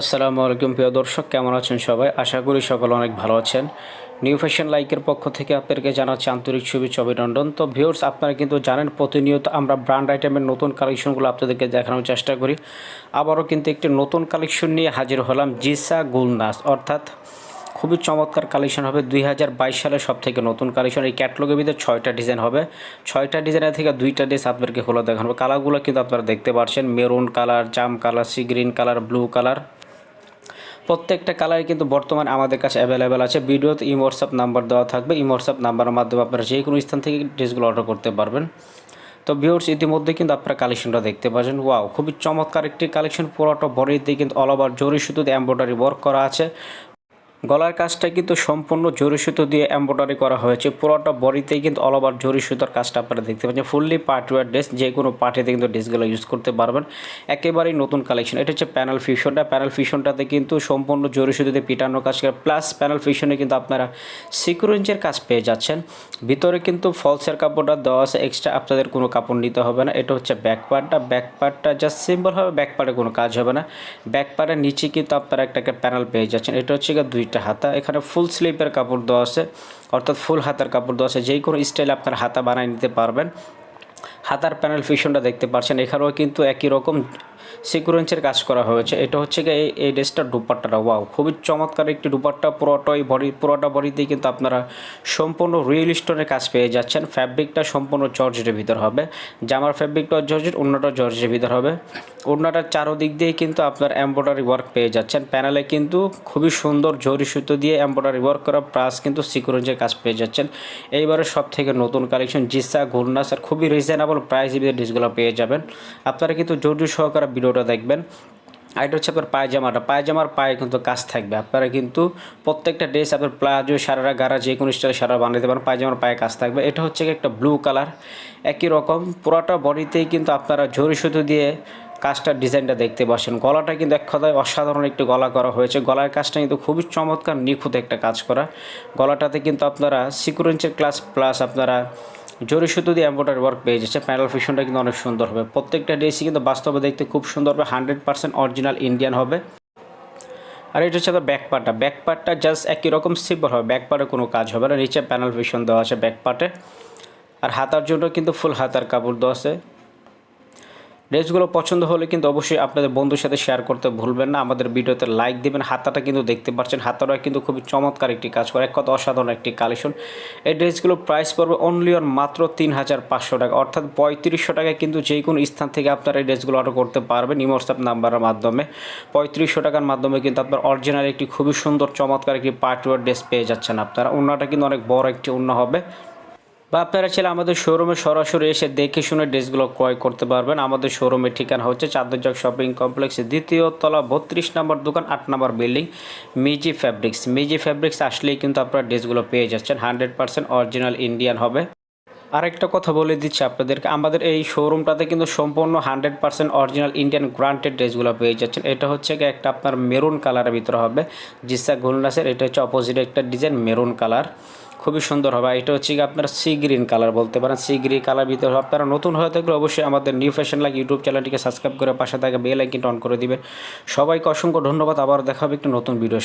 আসসালামু আলাইকুম প্রিয় দর্শক, কেমন আছেন সবাই? আশা করি সকল অনেক ভালো আছেন। নিউ ফ্যাশন লাইকের পক্ষ থেকে আপনাদেরকে জানাচ্ছি আন্তরিক শুভেচ্ছা, অভিনন্দন। তো ভিউর্স আপনারা কিন্তু জানেন, প্রতিনিয়ত আমরা ব্র্যান্ড আইটেমের নতুন কালেকশনগুলো আপনাদেরকে দেখানোর চেষ্টা করি। আবারও কিন্তু একটি নতুন কালেকশন নিয়ে হাজির হলাম জিসা গুলনাস। অর্থাৎ খুবই চমৎকার কালেকশন হবে। দুই হাজার বাইশ সালে সব থেকে নতুন কালেকশন এই ক্যাটলগের ভিতরে ছয়টা ডিজাইন হবে। ছয়টা ডিজাইনের থেকে দুইটা ড্রেস আপনাদেরকে হলো দেখানো কালারগুলো কিন্তু আপনারা দেখতে পাচ্ছেন মেরুন কালার জাম colour sea green colour blue colour প্রত্যেকটা কালারই কিন্তু বর্তমানে আমাদের কাছে অ্যাভেলেবেল আছে। ভিডিওতে ইম হোয়াটসঅ্যাপ নাম্বার দেওয়া থাকবে। ইম হোয়াটসঅ্যাপ নাম্বারের মাধ্যমে আপনারা যে কোনো স্থান থেকে ড্রেসগুলো অর্ডার করতে পারবেন। তো ভিউর্স ইতিমধ্যে কিন্তু আপনারা কালেকশনটা দেখতে পাচ্ছেন। ওয়াও খুবই চমৎকার একটি কালেকশন পুরোটা বডিতে কিন্তু অল ওভার জরি সুতোতে এমব্রয়ডারি ওয়ার্ক করা আছে। গলার কাজটা কিন্তু সম্পূর্ণ জরি সুতো দিয়ে এমব্রয়ডারি করা হয়েছে। পুরোটা বডিতেই কিন্তু অল ওভার জরি সুতোর কাজটা আপনারা দেখতে পাচ্ছেন। ফুললি পার্টওয়ার ড্রেস যে কোনো পার্টিতে কিন্তু ড্রেসগুলো ইউজ করতে পারবেন। একেবারেই নতুন কালেকশন এটা হচ্ছে প্যানেল ফিউশনটা প্যানেল ফিউশনটাতে কিন্তু সম্পূর্ণ জরি সুতো দিয়ে পিটানো কাজ করে। প্লাস প্যানেল ফিউশনে কিন্তু আপনারা সিকুরেন্সের কাজ পেয়ে যাচ্ছেন। ভিতরে কিন্তু ফলসের কাপড়টা দেওয়া আছে। এক্সট্রা আপনাদের কোনো কাপড় নিতে হবে না। এটা হচ্ছে ব্যাক পার্টটা ব্যাক পার্টটা জাস্ট সিম্পল হবে ব্যাক পার্টে কোনো কাজ হবে না। ব্যাক পার্টের নিচে কিন্তু আপনারা একটা প্যানেল পেয়ে যাচ্ছেন। এটা হচ্ছে গিয়ে দুইটা হাতা, এখানে ফুল স্লিপের কাপড় দেওয়া আছে। অর্থাৎ ফুল হাতার কাপড় দেওয়া আছে। যেই কোনো স্টাইলে আপনার হাতা বানিয়ে নিতে পারবেন। হাতার প্যানেল ফিশনটা দেখতে পাচ্ছেন। এখানেও কিন্তু একই রকম সিকুয়েন্সের কাজ করা হয়েছে। এটা হচ্ছে গিয়ে এই ড্রেসটার দুপাট্টাটা ওয়াও খুবই চমৎকার একটি দুপাট্টা। পুরোটাই বডি পুরোটা বডিতেই কিন্তু আপনারা সম্পূর্ণ রিয়েল স্টোনের কাজ পেয়ে যাচ্ছেন। ফ্যাব্রিকটা সম্পূর্ণ জর্জেটের ভিতর হবে। জামার ফ্যাব্রিকটা জর্জেট অন্যটা জর্জের ভিতর হবে। অন্যটার চারোদিক দিয়ে কিন্তু আপনার এমব্রয়ডারি ওয়ার্ক পেয়ে যাচ্ছেন। প্যানেলে কিন্তু খুবই সুন্দর জরি সুতো দিয়ে এমব্রয়ডারি ওয়ার্ক করা প্লাস কিন্তু সিকুয়েন্সের কাজ পেয়ে যাচ্ছেন। এইবারে সব থেকে নতুন কালেকশন জিসা ঘুরনাস আর খুবই রিজনেবল প্রাইস ডিসগুলো পেয়ে যাবেন। আপনারা কিন্তু জরুরি সহকারে ভিডিওটা দেখবেন। আর এটা হচ্ছে আপনার পায়জামাটা। পায়জামার পায়ে কিন্তু কাজ থাকবে। আপনারা কিন্তু প্রত্যেকটা ড্রেস আপনার প্লাজো, সারারা, গারা, যে কোনো স্টাইলে সারা বানাতে পারেন, পায়জামার পায়ে কাজ থাকবে। এটা হচ্ছে একটা ব্লু কালার একই রকম। পুরোটা বডিতেই কিন্তু আপনারা ঝরি সুতো দিয়ে কাজটার ডিজাইনটা দেখতে পাচ্ছেন গলাটা কিন্তু এক কথায় অসাধারণ একটি গলা করা হয়েছে। গলার কাজটা কিন্তু খুবই চমৎকার, নিখুঁত একটা কাজ করা। গলাটাতে কিন্তু আপনারা সিকুরেন্সের ক্লাস প্লাস আপনারা জরি সুতো দিয়ে এম্ব্রয়ডারি ওয়ার্ক পেয়ে যাচ্ছে। প্যানেল ফিশনটা কিন্তু অনেক সুন্দর হবে। প্রত্যেকটা ড্রেসই কিন্তু বাস্তবে দেখতে খুব সুন্দর হবে। হান্ড্রেড পার্সেন্ট অরিজিনাল ইন্ডিয়ান হবে। আর এটা হচ্ছে ব্যাক পার্টটা ব্যাক পার্টটা জাস্ট একই রকম সিম্পল হবে। ব্যাক পার্টে কোনো কাজ হবে না। নিচে প্যানেল ফিশন দেওয়া আছে ব্যাক পার্টে আর হাতার জন্য কিন্তু ফুল হাতার কাপড় দেওয়া আছে। ড্রেসগুলো পছন্দ হলে কিন্তু অবশ্যই আপনাদের বন্ধুর সাথে শেয়ার করতে ভুলবেন না। আমাদের ভিডিওতে লাইক দেবেন। হাতাটা কিন্তু দেখতে পাচ্ছেন। হাতাটা কিন্তু খুবই চমৎকার একটি কাজ করে। এক কথা অসাধারণ একটি কালেকশন এই ড্রেসগুলো প্রাইস পড়বে অনলি অন মাত্র তিন হাজার পাঁচশো টাকা। অর্থাৎ পঁয়ত্রিশশো টাকায় কিন্তু যে কোনো স্থান থেকে আপনারা এই ড্রেসগুলো অর্ডার করতে পারবেন ইমোটসঅ্যাপ নাম্বারের মাধ্যমে। পঁয়ত্রিশশো টাকার মাধ্যমে কিন্তু আপনার অরিজিনাল একটি খুবই সুন্দর, চমৎকার একটি পার্টওয়ার ড্রেস পেয়ে যাচ্ছেন আপনারা। অন্যটা কিন্তু অনেক বড় একটি অন্য হবে। বা আপনারা চাইলে আমাদের শোরুমে সরাসরি এসে দেখে শুনে ড্রেসগুলো ক্রয় করতে পারবেন। আমাদের শোরুমের ঠিকানা হচ্ছে চাঁদরজক শপিং কমপ্লেক্সের দ্বিতীয় তলা, বত্রিশ নম্বর দোকান, আট number building, Miji fabrics. Miji fabrics আসলেই কিন্তু আপনারা ড্রেসগুলো পেয়ে যাচ্ছেন। হান্ড্রেড পার্সেন্ট অরিজিনাল ইন্ডিয়ান হবে। আরেকটা কথা বলে দিচ্ছি আপনাদেরকে, আমাদের এই শোরুমটাতে কিন্তু সম্পূর্ণ hundred percent original Indian granted ড্রেসগুলো পেয়ে যাচ্ছেন। এটা হচ্ছে একটা আপনার মেরুন কালারের ভিতরে হবে, জিসা গুলনাসের এটা হচ্ছে অপোজিট একটা ডিজাইন মেরুন কালার। খুবই সুন্দর হবে। এটা হচ্ছে কি আপনারা সি গ্রিন কালার বলতে পারেন। সি গ্রিন কালার ভিতরে আপনারা নতুন হয়ে থাকলে অবশ্যই আমাদের নিউ ফ্যাশন লাগে ইউটিউব চ্যানেলটিকে সাবস্ক্রাইব করে পাশে থাকা বেল আইকনটা অন করে দিবেন। সবাইকে অসংখ্য ধন্যবাদ। আবার দেখা হবে একটি নতুন ভিডিও